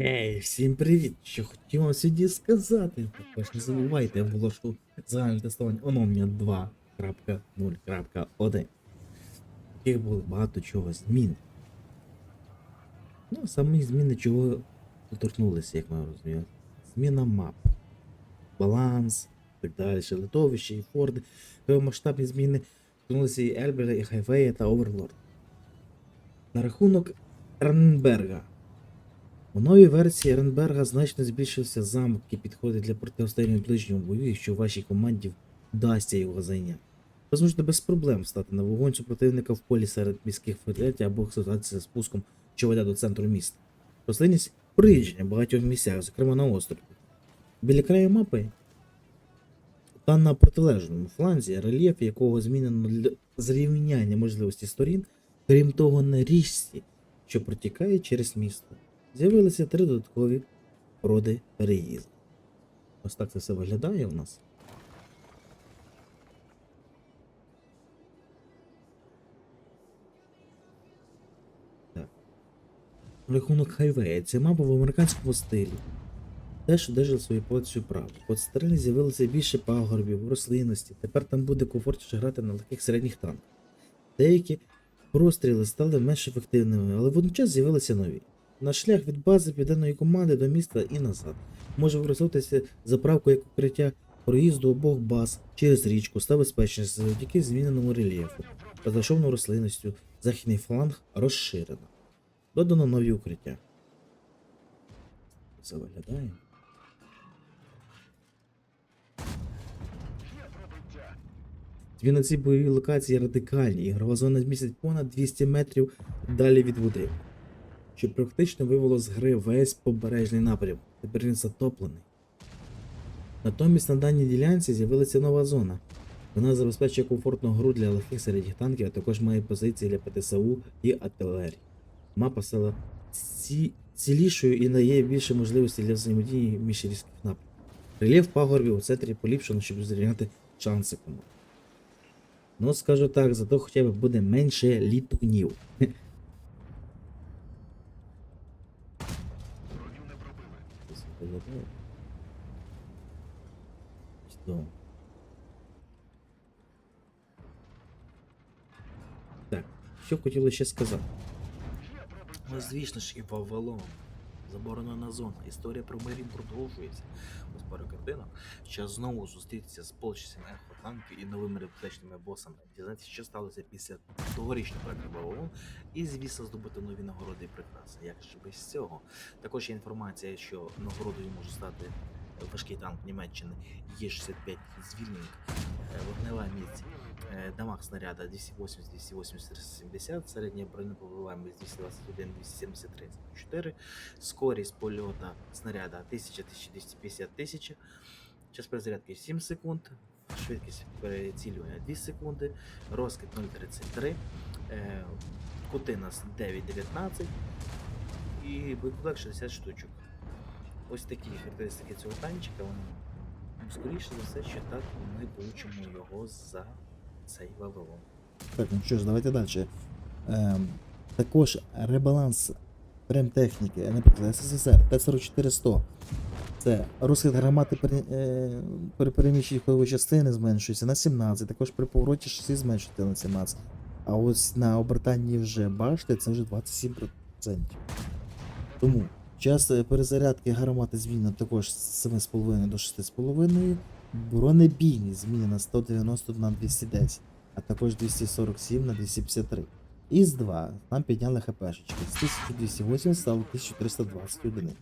Ей, всім привіт! Що хотів вам сьогодні сказати. Також не забувайте, я оголошу загальне тестування Ономія 2.0.1. Яких було багато чого змін. Ну, самі зміни чого доторкнулися, як ми розуміємо. Зміна мап, баланс, так далі, литовище і форди. Масштабні зміни торкнулися і Ельбера, і Хайвея та Оверлорд. На рахунок Ранберга. У новій версії Ренберга значно збільшився замок, який підходить для протистояння в ближньому бою, якщо вашій команді вдасться його зайняти. Ви зможете без проблем стати на вогонь супротивника в полі серед міських фортець або ситуація з спуском, що веде до центру міста. Рослинність приїждження в багатьох місцях, зокрема на острові. Біля краю мапи та на протилежному фланзі, рельєф якого змінено для зрівняння можливості сторін, крім того, на річці, що протікає через місто з'явилися три додаткові роди переїзду. Ось так це все виглядає у нас. Так. Рахунок хайвея. Це мапа в американському стилі. Теж одержав свою позицію права. По стороні з'явилося більше пагорбів, рослинності. Тепер там буде комфортніше грати на легких середніх танках. Деякі простріли стали менш ефективними, але водночас з'явилися нові. На шлях від бази південної команди до міста і назад. Може використовуватися заправку як укриття проїзду обох баз через річку та безпечність завдяки зміненому рельєфу. Розташованою рослинністю західний фланг розширено. Додано нові укриття. Це виглядає. Дві на цій бойовій локації радикальні. Ігрова зона змістить понад 200 метрів далі від води що практично вивело з гри весь побережний напрям. Тепер він затоплений. Натомість на даній ділянці з'явилася нова зона. Вона забезпечує комфортну гру для легких середніх танків, а також має позиції для ПТСУ і артилерії. Мапа стала ці... цілішою і дає більше можливостей для взаємодії між різких напрямків. Рельєф пагорбів у центрі поліпшено, щоб зрівняти шанси команд. Ну, скажу так, зато хоча б буде менше літунів. Виглядає. Так, що хотіли ще сказати? Ну, звісно ж, і Вавилон. Заборонена зона. Історія про Марін продовжується. Ось пару картинок. Час знову зустрітися з полчищами Ехотанки і новими репутечними босами. Дізнатися, що сталося після тогорічного Вавилон, і звісно здобути нові нагороди і прикраси. Як ж без цього? Також є інформація, що нагородою може стати важкий танк Німеччини Є-65 звільненик, е, вогнева міць, дамаг снаряда 280, 280, 370, середня бронепробиваємість 221, 273, 4, скорість польота снаряда 1000, 1250, 1000, час перезарядки 7 секунд, швидкість перецілювання 2 секунди, розкид 0,33, е, кути нас 9,19 і боєкомплект 60 штучок. Ось такі характеристики цього танчика. Вони, ну, скоріше за все, що так ми получимо його за цей Вавилон. Так, ну що ж, давайте далі. Ем, також ребаланс ремтехніки, наприклад, СССР Т-44-100. Це розхід гармати при, е, при переміщенні ходової частини зменшується на 17, також при повороті шасі зменшується на 17. А ось на обертанні вже башти це вже 27%. Тому час е, перезарядки гармати змінено також з 7,5 до 6,5. Бронебійність змінена 190 на 210 а також 247 на 253. Із 2 нам підняли хпшечки. З 1280 стало 1320 одиниць.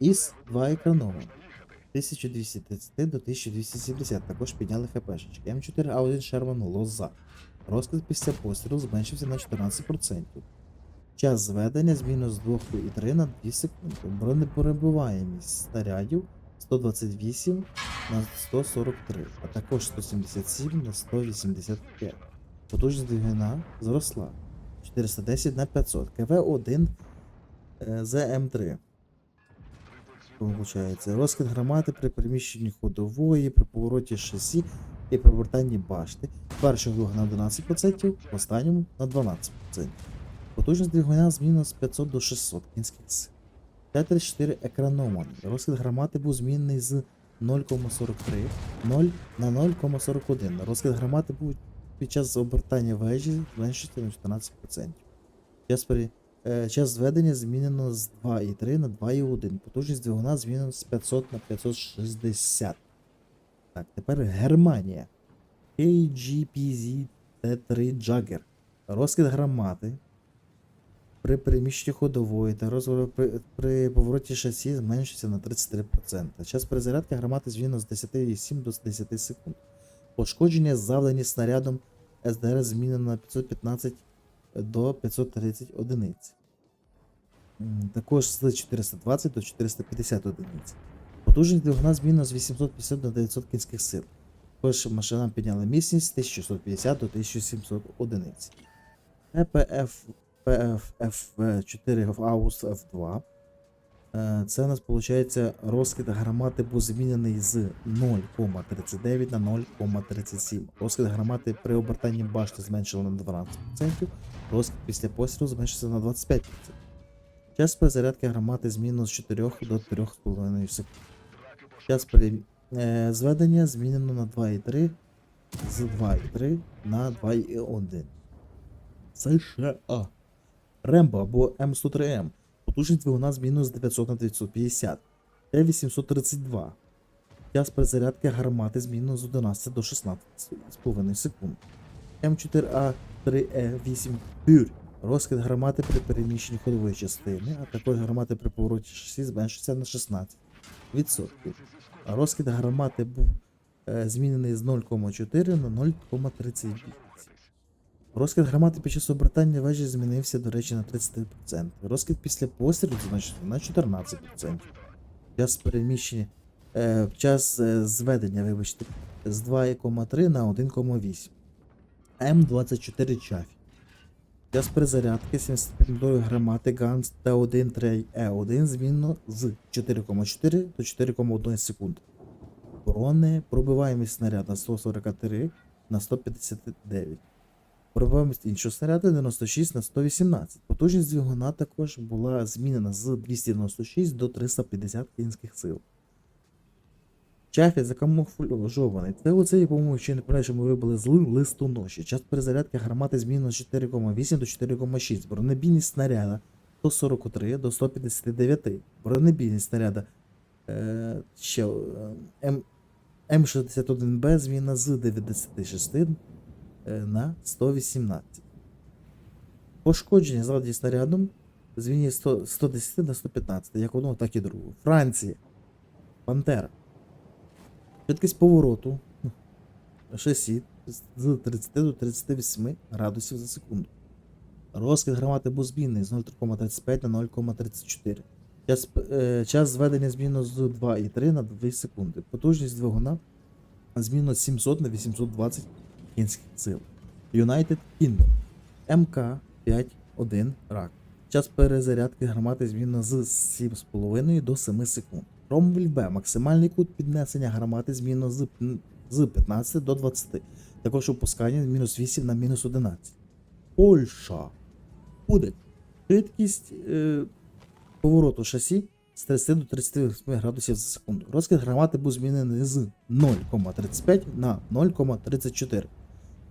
Із 2 екранове. 1230 до 1270 також підняли хпшечки. М4 А1 Sherman лоза. Розкид після пострілу зменшився на 14%. Час зведення з мінус 2,3 на 2 секунди. Бронеперебуваємість снарядів 128 на 143, а також 177 на 185. Потужність двигуна зросла 410 на 500. КВ-1 е, ЗМ3. Получається, розкид громади при переміщенні ходової, при повороті шасі і при повертанні башти. Перший двох на 11%, в останньому на 12%. Потужність двигуна з мінус 500 до 600 кінських сил. Т-34 екранований. Розхід гармати був змінений з 0,43 0 на 0,41. Розхід гармати був під час обертання вежі зменшується на 14%. Час, при, е, час зведення змінено з 2,3 на 2,1. Потужність двигуна змінено з 500 на 560. Так, тепер Германія. KGPZ Т3 Jagger. Розкид гармати при переміщенні ходової та розвору при, повороті шасі зменшується на 33%. Час перезарядки гармати змінено з 10,7 до 10 секунд. Пошкодження завдані снарядом СДР змінено на 515 до 530 одиниць. Також з 420 до 450 одиниць. Потужність двигуна змінено з 850 до 900 кінських сил. Також машинам підняли міцність з 1650 до 1700 одиниць. ЕПФ PFF4 Аус F2. Е, Це у нас виходить розкид гармати був змінений з 0,39 на 0,37. Розкид гармати при обертанні башти зменшили на 12%, розкид після пострілу зменшився на 25%. Час перезарядки гармати змінено з 4 до 3,5 секунд. Час при... е, зведення змінено на 2,3 з 2,3 на 2,1. США. Рембо або М103М. Потужність двигуна змінено з 900 на 950. Т832. Час перезарядки гармати змінено з 11 до 16,5 секунд. М4А3Е8 Пюр. Розкид гармати при переміщенні ходової частини, а також гармати при повороті шасі зменшиться на 16%. А розкид гармати був е, змінений з 0,4 на 0,38. Розкид гармати під час обертання вежі змінився, до речі, на 33%. Розкид після пострілу зменшився на 14%. Час переміщення. Е, час е, зведення, вибачте, з 2,3 на 1,8. М24 Чафі. Час перезарядки 75 гармати Ганс Т1 3 Е1 змінено з 4,4 до 4,1 секунд. Брони пробиваємість снаряда 143 на 159. Пробиваємість іншого снаряду 96 на 118. Потужність двигуна також була змінена з 296 до 350 кінських сил. Чафі закамуфльований. Це оцей, по-моєму, ще не пам'ятаю, що ми вибили з ли- листоноші. Час перезарядки гармати змінено з 4,8 до 4,6. Бронебійність снаряда 143 до 159. Бронебійність снаряда е, ще, е, М, М61Б зміна з 96 е, на 118. Пошкодження завдані снарядом змінює 110 на 115, як одного, так і другого. Франція. Пантера. Швидкість повороту шасі з 30 до 38 градусів за секунду. Розкид гармати був змінний з 0,35 на 0,34. Час, е, час зведення змінено з 2,3 на 2 секунди. Потужність двигуна змінено з 700 на 820 кінських сил. United Kingdom МК-5-1 рак. Час перезарядки гармати змінено з 7,5 до 7 секунд. Ромвель Б. Максимальний кут піднесення гармати змінено з, з 15 до 20. Також опускання з мінус 8 на мінус 11. Польща. Буде. Швидкість е, повороту шасі з 30 до 38 градусів за секунду. Розкид гармати був змінений з 0,35 на 0,34.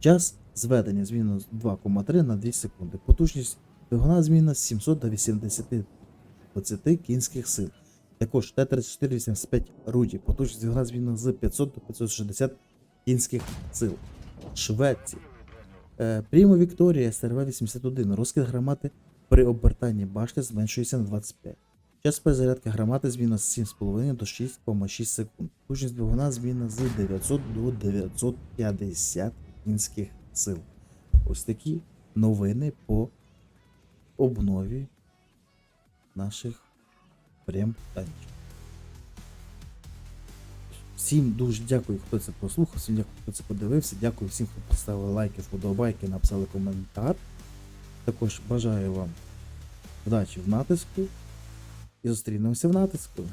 Час зведення змінено з 2,3 на 2 секунди. Потужність двигуна змінена з 700 до 80 20 кінських сил. Також Т-3485 Руді. Потужність двигуна змінена з 500 до 560 кінських сил. Швеція. Е, Прімо Вікторія СРВ-81. Розкид гармати при обертанні башти зменшується на 25. Час перезарядки гармати змінено з 7,5 до 6,6 секунд. Потужність двигуна змінена з 900 до 950 кінських сил. Ось такі новини по обнові наших прям танчиків. Всім дуже дякую, хто це послухав, всім дякую, хто це подивився. Дякую всім, хто поставив лайки, вподобайки, написали коментар. Також бажаю вам вдачі в натиску і зустрінемося в натиску.